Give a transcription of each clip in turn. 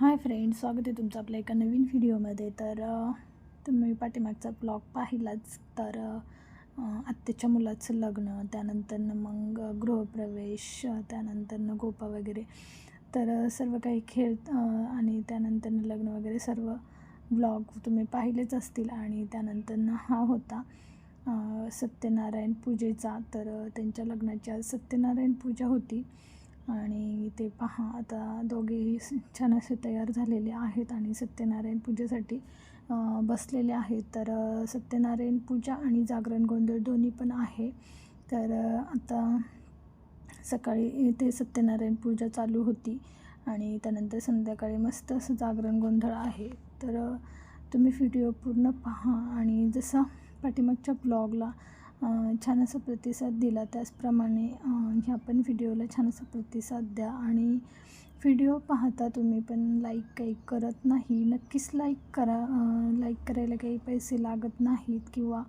Hi friends स्वागत आहे तुमचं आपल्या एका नवीन व्हिडिओमध्ये. तर तुम्ही पाठीमागचा ब्लॉग पाहिलाच. तर अ, आत्याच्या मुलाचं लग्न त्यानंतरनं मग गृहप्रवेश त्यानंतरनं गोपा वगैरे. तर सर्व काही खेळ आणि त्यानंतरनं लग्न वगैरे सर्व ब्लॉग तुम्ही पाहिलेच असतील. आणि त्यानंतरनं हा होता सत्यनारायण पूजेचा. तर त्यांच्या लग्नाची आज सत्यनारायण पूजा होती. आणि ते पहा आता दोघेही छान असे तयार झालेले आहेत आणि सत्यनारायण पूजेसाठी बसलेले आहेत. तर सत्यनारायण पूजा आणि जागरण गोंधळ दोन्ही पण आहे. तर आता सकाळी ते सत्यनारायण पूजा चालू होती आणि त्यानंतर संध्याकाळी मस्त असं जागरण गोंधळ आहे. तर तुम्ही व्हिडिओ पूर्ण पहा आणि जसा पाठीमागच्या ब्लॉगला छान असा प्रतिसाद दिला त्याचप्रमाणे ह्या पण व्हिडिओला छान असा प्रतिसाद द्या आणि व्हिडिओ पाहता तुम्ही पण लाईक काही करत नाही. नक्कीच लाईक करा लाईक करायला काही पैसे लागत नाहीत किंवा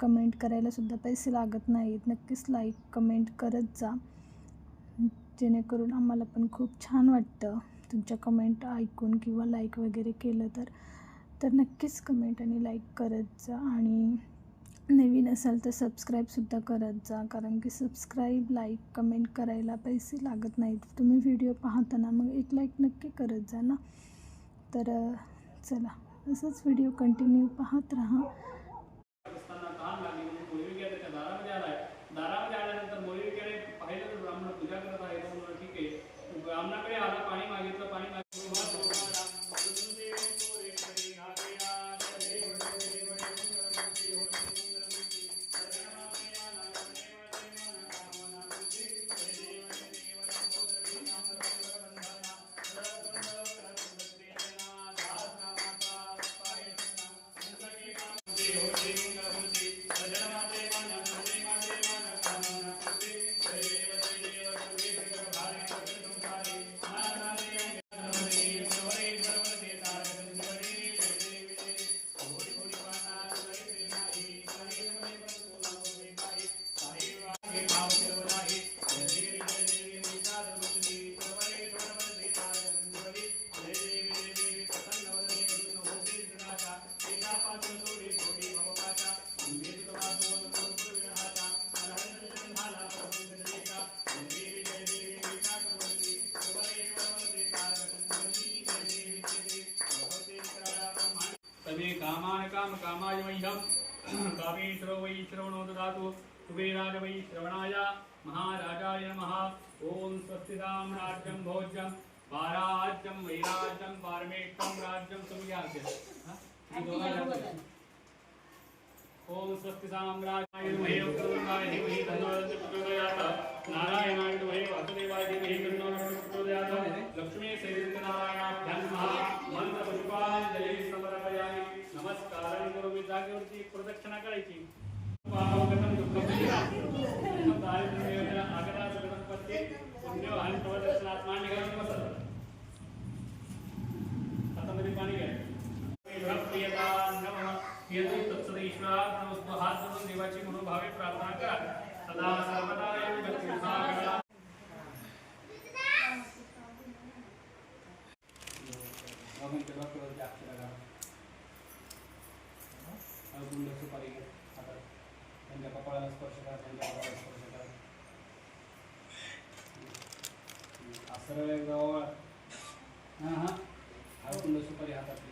कमेंट करायलासुद्धा पैसे लागत नाहीत. नक्कीच लाईक कमेंट करत जा. जेणेकरून आम्हाला पण खूप छान वाटतं तुमच्या कमेंट ऐकून किंवा लाईक वगैरे केलं तर. तर नक्कीच कमेंट आणि लाईक करत जा आणि नवीन असाल तर सबस्क्राईबसुद्धा करत जा. कारण की सबस्क्राईब लाईक कमेंट करायला पैसे लागत नाहीत. तुम्ही व्हिडिओ पाहताना मग एक लाईक नक्की करत जा ना. तर चला. असंच व्हिडिओ कंटिन्यू पाहत राहा. कामान काम कामाय वैहम कामेश्वरो वै श्रवणो ददातु। कुबेराज वै श्रवणाय। महाराजाय नमः। ॐ स्वस्ति राम राज्यं भोज्यं वाराज्यं वैराज्यं पारमेष्टं राज्यं सुवियास्य ॐ स्वस्ति साम्राज्याय महे वक्रतुण्डाय धीमहि तन्नो प्रचोदयात् नारायणाय महे वासुदेवाय धीमहि तन्नो प्रचोदयात् लक्ष्मी श्रीनारायणाभ्यां जागेवरती एक प्रदक्षिणा करायची. गणपती. सरळ एकदा ओवाळा हां हां. हा गुंड सुपारी हातातली.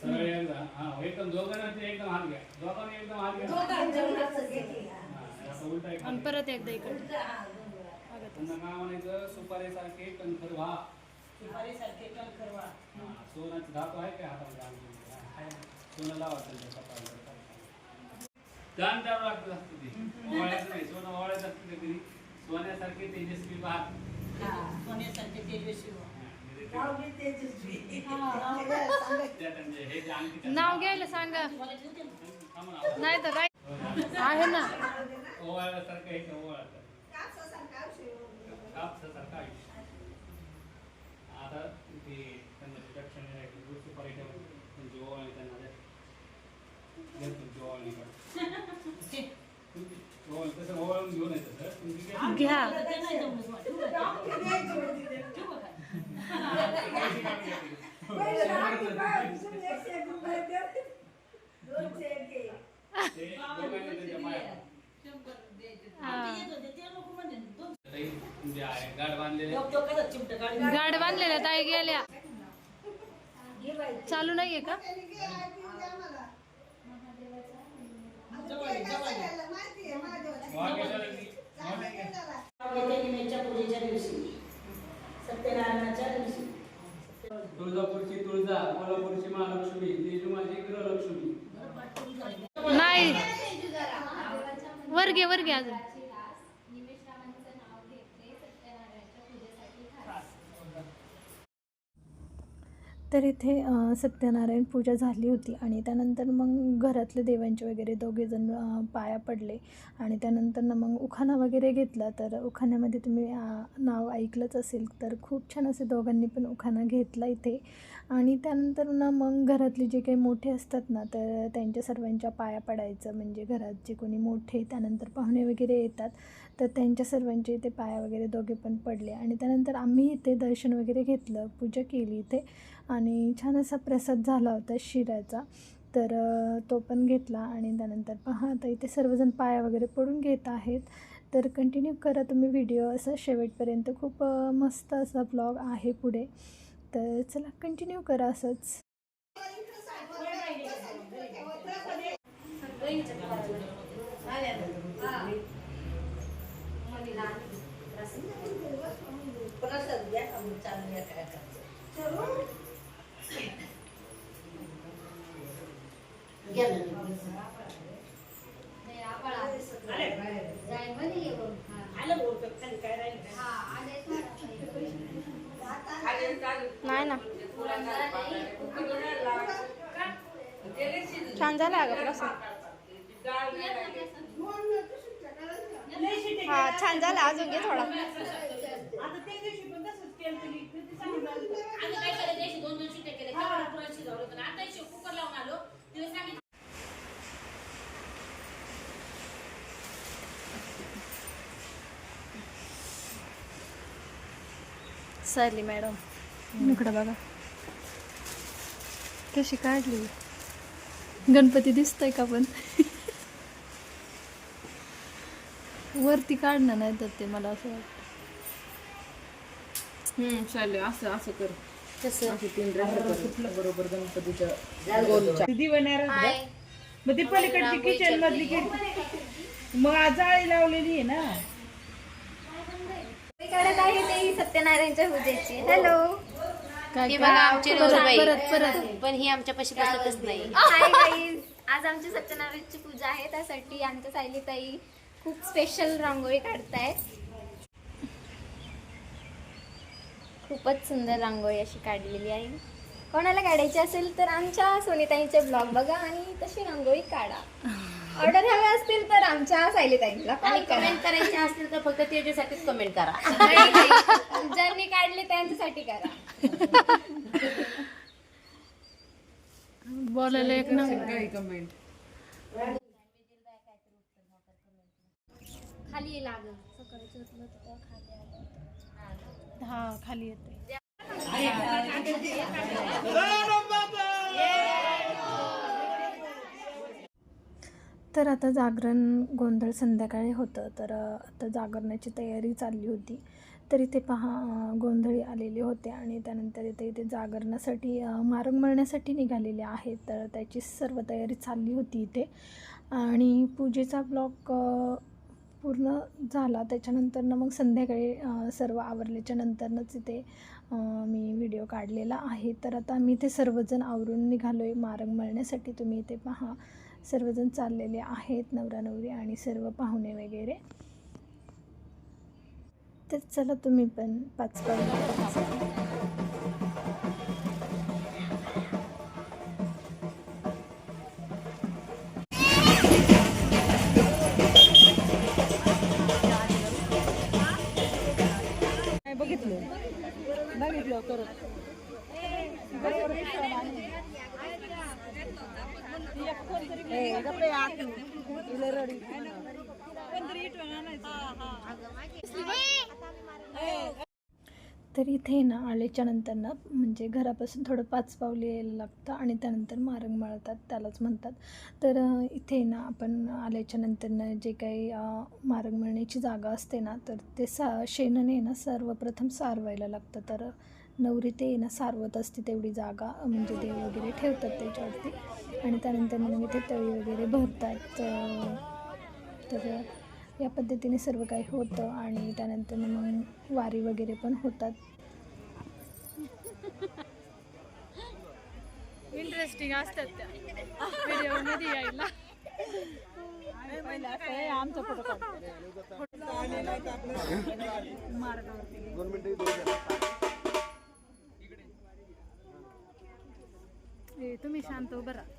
सरळ एकदा. हा एकदम दोघांना ते एकदम हात घ्या. दोघांनी एकदम हात घ्या. असं उलटा एक हात आणि घ्या. परत एकदा इकडे. त्यांना काय म्हणायचं सुपारीसारखे कणखर व्हा. हा, सोन्याची धातू आहे काय हातामध्ये? हा, ना. सोनं लावा त्यांच्या दान द्यावं लागतं असतं ते. ओवाळायचं नाही सोनं ओवाळायचं असतं कधी सोन्यासारखे तेजस्वी भात त्या त्यांचे हे जे अंगठी त्यांना- नाव घ्यायला सांगा. नाही तर आहे ना. हे आता ते त्यांना दूध सुपारी ठेवून त्यांची ओवाळणी त्यांना तुमची ओवाळणी बांधलेले गाड बांधलेल्या ताई गेल्या. चालू का? पूजेच्या दिवशी सत्यनारायणाच्या दिवशी. तुळजापूरची तुळजा कोल्हापूरची महालक्ष्मी देजू माझी गृहलक्ष्मी. नाही. वर घे वर घे अजून निमेशरावांचं नाव घेतले सत्यनारायणच्या पूजेसाठी खास तर इथे सत्यनारायण पूजा झाली होती आणि त्यानंतर मग घरातले देवांचे वगैरे दोघेजण पाया पडले आणि त्यानंतर ना मग उखाणा वगैरे घेतला. तर उखाण्यामध्ये तुम्ही नाव ऐकलंच असेल तर खूप छान असे दोघांनी पण उखाणा घेतला इथे. आणि त्यानंतर ना मग घरातले जे काही मोठे असतात ना तर त्यांच्या सर्वांच्या पाया पडायचं. म्हणजे घरात जे कोणी मोठे त्यानंतर पाहुणे वगैरे येतात तर त्यांच्या सर्वांचे इथे पाया वगैरे दोघे पण पडले. आणि त्यानंतर आम्ही इथे दर्शन वगैरे घेतलं पूजा केली इथे. आणि छान असा प्रसाद झाला होता शिऱ्याचा तर तो पण घेतला आणि त्यानंतर पहा आता इथे सर्वजण पाया वगैरे पडून घेत आहेत. तर कंटिन्यू करा तुम्ही व्हिडिओ असा शेवटपर्यंत खूप मस्त असा ब्लॉग आहे पुढे. तर चला कंटिन्यू करा असंच. प्रसाद द्या आम्ही चालूया काय करायचं घ्या ना. आलं बोलतो खाली काय झाला अजून घे थोडा आम्ही काय केलं त्याशी दोन दोन केल्या. तेवढं पुरण शिजवलं होतं? आता कुकर लावून आलो. चालली मॅडम. इकडं बघा. कशी काढली? गणपती दिसतोय का पण? वरती काढणं नाही तर ते मला असं वाटतं. हम्म चालेल. असं असं कर. मग ती पलीकडची किचन मधली मग आज जाळी लावलेली आहे ना. काढत आहे ते सत्यनारायणच्या पूजेची. हॅलो हे? बघा आमचे नवराबाई. पण ही आमच्या पशी बसतच नाही. हाय गाईज आज आमची सत्यनारायणची पूजा आहे. त्यासाठी आमच्या सायलीताई खूप स्पेशल रांगोळी काढतायत. खूपच सुंदर रांगोळी अशी काढलेली आहे. कोणाला काढायची असेल तर आमच्या सोनीताईंचे ब्लॉग बघा आणि तशी रांगोळी काढा. ऑर्डर हवे असतील तर आमच्या सायलीताईंना आणि कॉल करा. कमेंट करायचे असतील तर फक्त त्याच्यासाठीच कमेंट करा. नाही, नाही. ज्यांनी काढले त्यांच्यासाठी करा. बोलायला एक नंबर. खाली लागल सकाळचं उठलं तर तेव्हा खाली आलं. हा खाली येते तर आता जागरण गोंधळ संध्याकाळी होतं. तर आता जागरणाची तयारी चालली होती. तर इथे पहा गोंधळी आलेले होते आणि त्यानंतर इथे इथे जागरणासाठी मारंग मळण्यासाठी निघालेले आहेत. तर त्याची सर्व तयारी चालली होती इथे. आणि पूजेचा ब्लॉक पूर्ण झाला. त्याच्यानंतरनं मग संध्याकाळी सर्व आवरल्याच्या नंतरनंच इथे मी व्हिडिओ काढलेला आहे. तर आता आम्ही इथे सर्वजण आवरून निघालो आहे मारंग मळण्यासाठी तुम्ही इथे पहा. सर्वजण चाललेले आहेत नवरा नवरी आणि सर्व पाहुणे वगैरे. तर चला तुम्ही पण पाच पाच बघितलं करत ए, गप्पे आत. तिला रडी. तर इथे ना आल्याच्यानंतर ना म्हणजे घरापासून थोडं पाच पावले यायला लागतं आणि त्यानंतर मारंग मळतात त्यालाच म्हणतात. तर इथे ना आपण आल्याच्यानंतर जे काही मारंग मळण्याची जागा असते ना तर ते सा शेणाने ना सर्वप्रथम सारवायला लागतं. तर नवरी ते ना सारवत असते तेवढी जागा म्हणजे देव वगैरे ठेवतात त्याच्यावरती. आणि त्यानंतर मग इथे तळी वगैरे भरतात तर या पद्धतीने सर्व काही होतं. आणि त्यानंतर मग वारी वगैरे पण होतात. इंटरेस्टिंग असतात त्या. व्हिडिओमध्ये यायला. आमचा फोटो ए, तुम्ही शांत उभं राहा.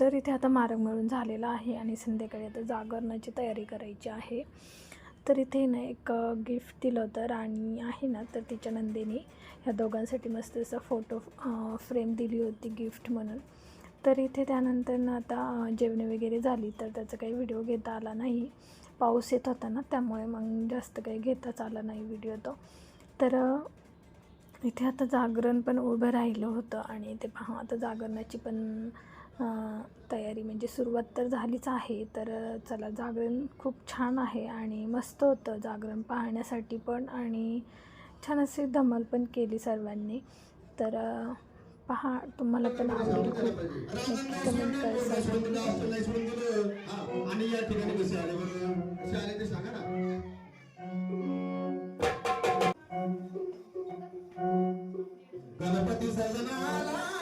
तर इथे आता मार्ग मिळून झालेला आहे आणि संध्याकाळी आता जागरणाची तयारी करायची आहे. तर इथे ना एक गिफ्ट दिलं होतं राणी आहे ना तर तिच्या नंदिनी ह्या दोघांसाठी मस्त असा फोटो फ्रेम दिली होती गिफ्ट म्हणून. तर इथे त्यानंतर ना आता अ, जेवणे वगैरे झाली तर त्याचा काही व्हिडिओ घेता आला नाही. पाऊस येत होता ना त्यामुळे मग जास्त काही घेताच आला नाही व्हिडिओ तो. तर इथे आता जागरण पण उभं राहिलं होतं आणि ते पहा आता जागरणाची पण तयारी म्हणजे सुरुवात तर झालीच आहे तर चला जागरण खूप छान आहे आणि मस्त होतं जागरण पाहण्यासाठी पण आणि छान अशी धमाल पण केली सर्वांनी. तर पहा तुम्हाला पण आवडेल खूप. नक्की कमेंट आणि या ठिकाणी सांगा ना गणपती सजनाला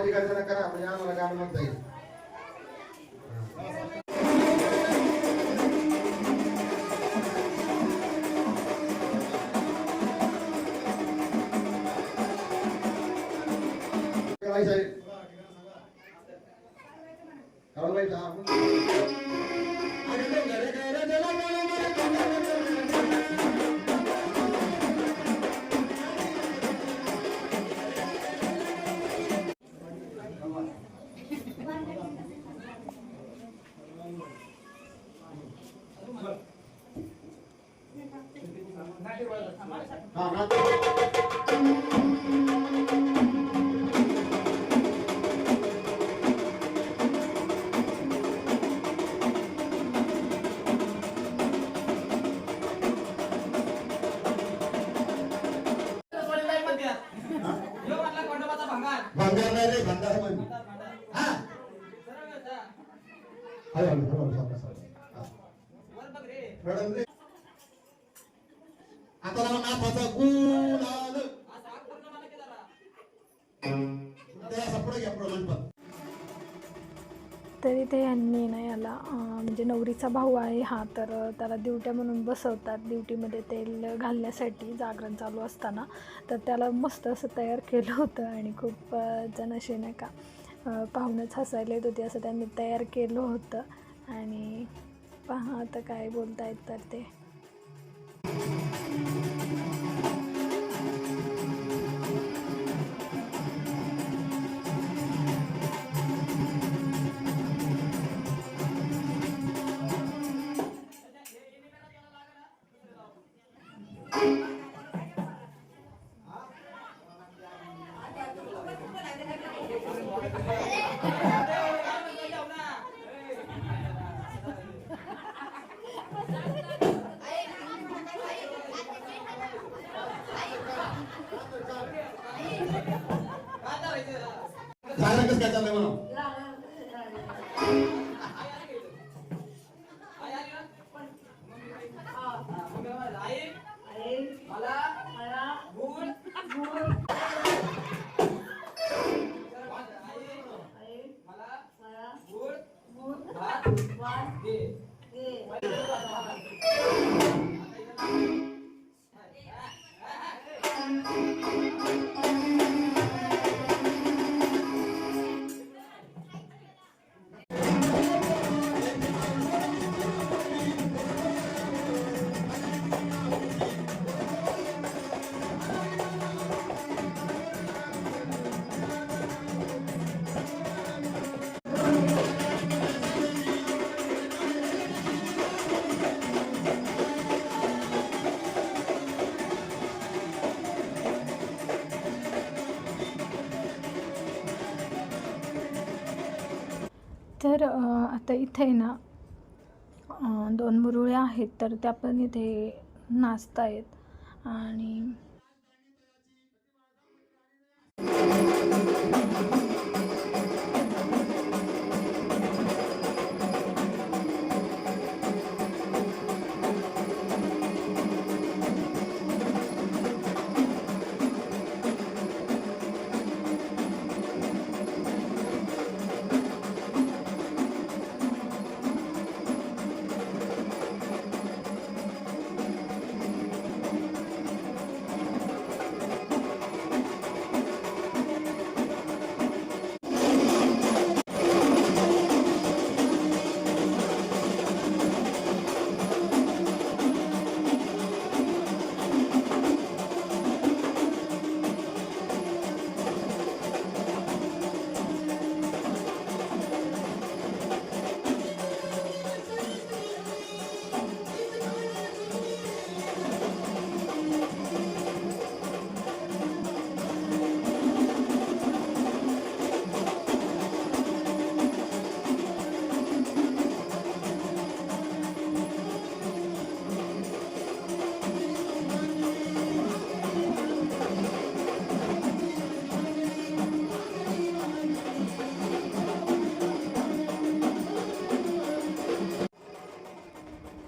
तुमच्या नावाची गर्जना करा म्हणजे आम्हाला गाणं म्हणता येईल इथे यांनी ना याला म्हणजे नवरीचा भाऊ आहे हा तर त्याला दिवट्या म्हणून बसवतात. दिवटीमध्ये तेल घालण्यासाठी जागरण चालू असताना. तर त्याला मस्त असं तयार केलं होतं आणि खूप जण असे नाही का अं, हसायला येत होती असं त्यांनी तयार केलं होतं. आणि पहा आता काय बोलतायत तर ते. तर इथे ना दोन मुरुळ्या आहेत तर त्या पण इथे नाचतायत. आणि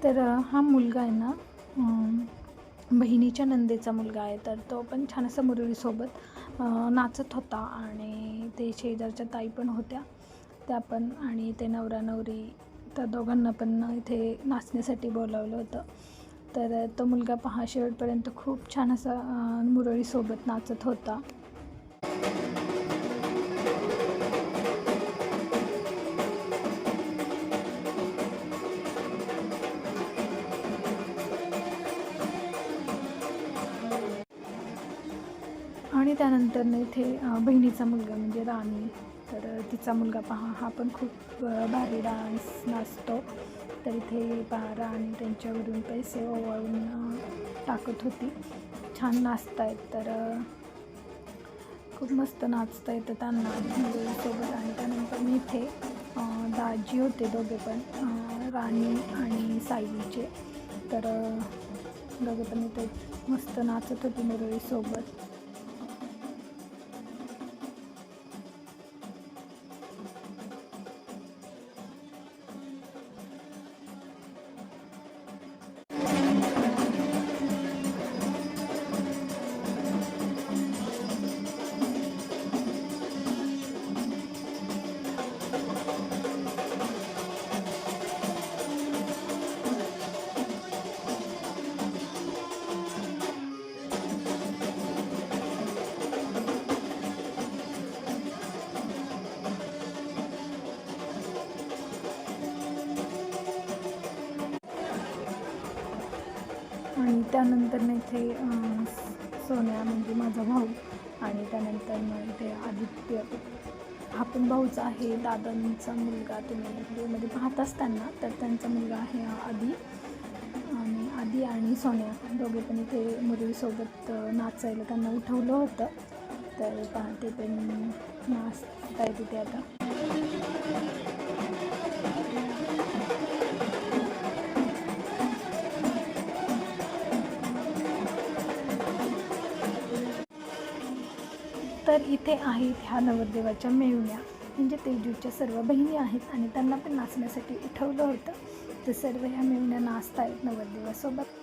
तर हा मुलगा आहे ना बहिणीच्या नंदेचा मुलगा आहे. तर तो पण छान असं मुरळीसोबत नाचत होता आणि ते शेजारच्या ताई पण होत्या त्या पण आणि ते नवरा नवरी त्या दोघांना पण इथे नाचण्यासाठी बोलावलं होतं. तर तो मुलगा पहा शेवटपर्यंत खूप छान असा मुरळीसोबत नाचत होता. आणि त्यानंतर इथे बहिणीचा मुलगा म्हणजे राणी. तर तिचा मुलगा पहा हा पण खूप भारी डान्स नाचतो. तर इथे पहा राणी त्यांच्यावरून पैसे ओवाळून टाकत होती. छान नाचतायत. तर खूप मस्त नाचता येतं त्यांना मुलीसोबत आणि त्यानंतर मी इथे दाजी होते दोघे पण राणी आणि साईचे तर दोघे पण इथे मस्त नाचत होते मुरळीसोबत त्यानंतर ना इथे सोन्या म्हणजे माझा भाऊ आणि त्यानंतर मग इथे आदित्य. हा पण भाऊच आहे दादांचा मुलगा तुम्ही व्हिडिओमध्ये पाहत असताना तर त्यांचा मुलगा आहे आदी आणि आदी आणि सोन्या. दोघे पण इथे मुलीसोबत नाचायला त्यांना उठवलं होतं. तर पाहते पण नाचता येते ते आता? तर इथे आहेत ह्या नवरदेवाच्या मेवण्या. म्हणजे तेजूच्या सर्व बहिणी आहेत आणि त्यांना पण नाचण्यासाठी उठवलं होतं. तर सर्व ह्या मेवण्या नाचत आहेत नवरदेवासोबत.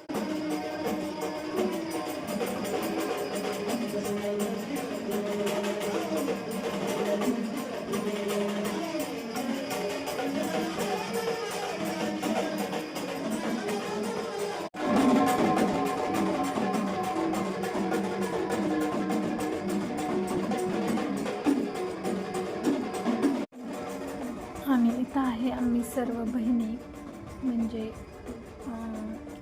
आणि इथं आहे. आम्ही सर्व बहिणी म्हणजे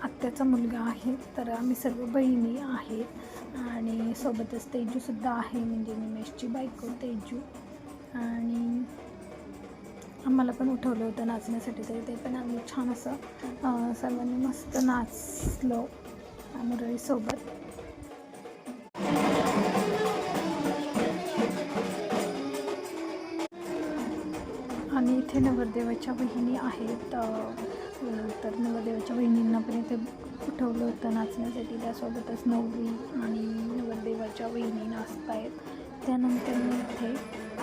आत्याचा मुलगा आहे. तर आम्ही सर्व बहिणी आहेत आणि सोबतच तेजूसुद्धा आहे. म्हणजे निमेशची बायको तेजू. आणि आम्हाला पण उठवलं होतं नाचण्यासाठी. तर ते पण आम्ही छान असं सर्वांनी मस्त नाचलो. मुरळीसोबत इथे नवरदेवाच्या बहिणी आहेत. तर नवरदेवाच्या बहिणींना पण इथे उठवलं होतं नाचण्यासाठी. त्यासोबतच नवरी आणि नवरदेवाच्या बहिणी नाचत आहेत. त्यानंतर मी इथे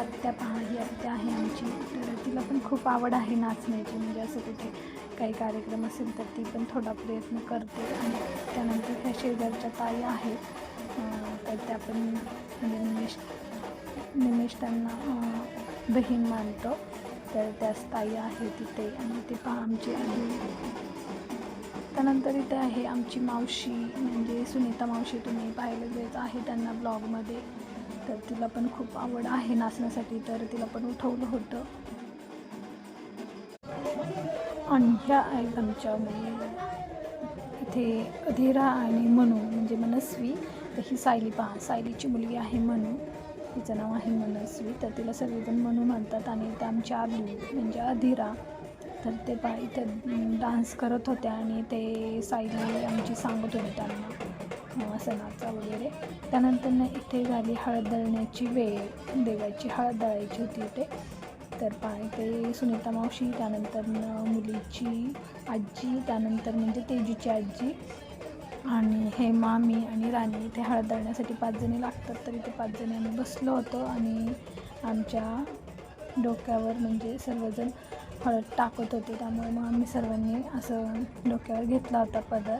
आत्या पहा ही आत्या आहे आमची. तर तिला पण खूप आवड आहे नाचण्याची. म्हणजे असं कुठे काही कार्यक्रम असेल तर ती पण थोडा प्रयत्न करते. आणि त्यानंतर ह्या शेजारच्या ताई आहेत. तर त्या पण म्हणजे निमेश निमेश त्यांना बहीण मानतो. तर त्या ताई आहे तिथे आणि ते पहा आमची आधी त्यानंतर इथे आहे आमची मावशी म्हणजे सुनीता मावशी तुम्ही पाहिलं जायचं आहे त्यांना ब्लॉगमध्ये. तर तिला पण खूप आवड आहे नाचण्यासाठी तर तिला पण उठवलं होतं. आणि ह्या आहेत आमच्या मुली. इथे अधीरा आणि मनू म्हणजे मनस्वी. तर ही सायली पहा सायलीची मुलगी आहे मनू. तिचं नाव आहे मनस्वी. तर तिला सगळेजण म्हणू म्हणतात आणि त्या आमच्या आलू म्हणजे अधिरा. तर ते पा इथं डान्स करत होत्या आणि ते सायली आमची सांगत होती त्यांना सणाचा वगैरे. त्यानंतर ना इथे झाली हळद दळण्याची वेळ. देवाची हळद दळायची होती इथे. तर पा ते सुनीता मावशी त्यानंतर मुलीची आजी त्यानंतर म्हणजे तेजूची आजी. आणि हे मामी आणि राणी इथे हळद दळण्यासाठी पाच जणी लागतात. तर इथे पाच जणी आम्ही बसलो होतो आणि आमच्या डोक्यावर म्हणजे सर्वजण हळद टाकत होते. त्यामुळे मग आम्ही सर्वांनी असं डोक्यावर घेतला होता पदर.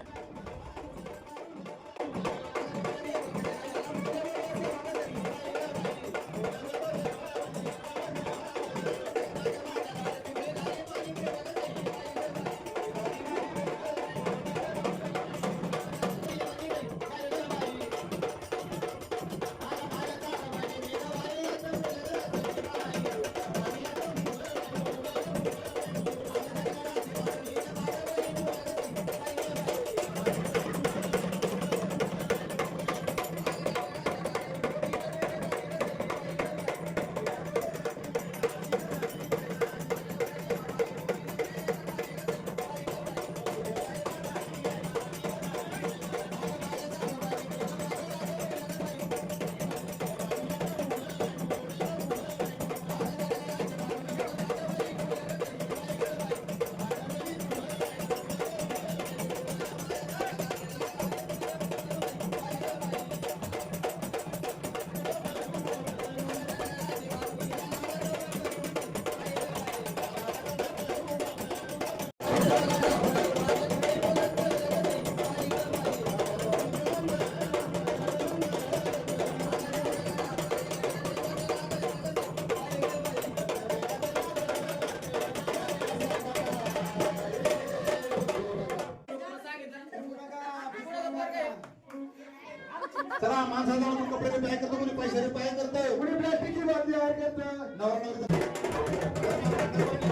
माणसा जाऊन तू कपडे पॅक करतो कोणी पैसे पॅक करतो कोणी प्लास्टिकची बादली तयार करतं नवरा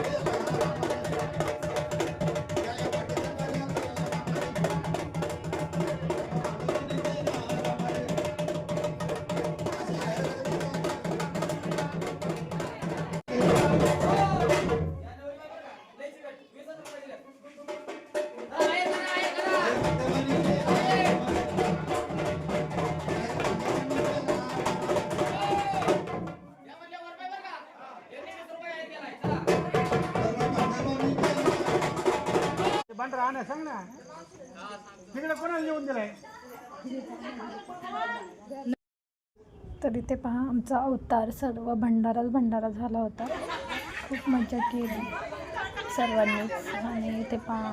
तर इथे पहा आमचा अवतार सर्व भंडाराच भंडारा झाला होता. खूप मजा केली सर्वांनीच आणि इथे पहा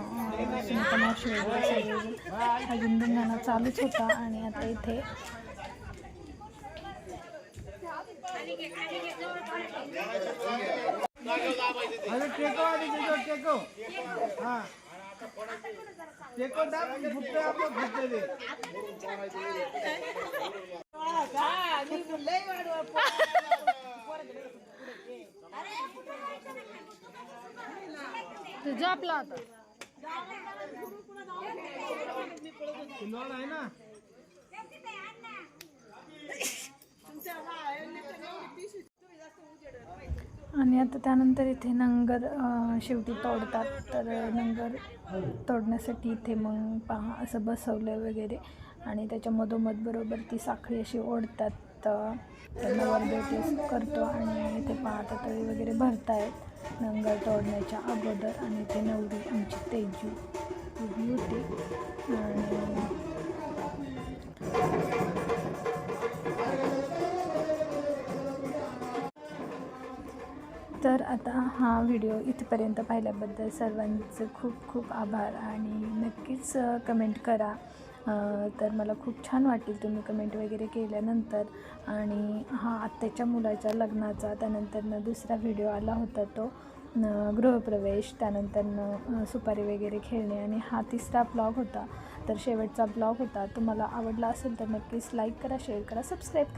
अजून धिंगाणा चालूच होता आणि आता इथे तुझं आपला आता आणि आता त्यानंतर इथे नंगर शेवटी तोडतात. तर नंगर तोडण्यासाठी इथे मग पहा असं बसवलं वगैरे. आणि त्याच्या मधोमध बरोबर ती साखळी अशी ओढतात तर नवरदेव करतो आणि ते पाहता तळी वगैरे भरतायत. नंगर तोडण्याच्या अगोदर आणि ते नवरी आमची तेजू उभी होती. आणि तर आता हा व्हिडिओ इथपर्यंत पाहिल्याबद्दल सर्वांचं खूप खूप आभार आणि नक्कीच कमेंट करा. तर मला खूप छान वाटेल तुम्ही कमेंट वगैरे केल्यानंतर. आणि हा आत्याच्या मुलाच्या लग्नाचा त्यानंतरनं दुसरा व्हिडिओ आला होता तो गृहप्रवेश त्यानंतरनं सुपारी वगैरे खेळणे आणि हा तिसरा ब्लॉग होता. तर शेवटचा ब्लॉग होता. तुम्हाला आवडला असेल तर नक्कीच लाईक करा शेअर करा सबस्क्राईब करा.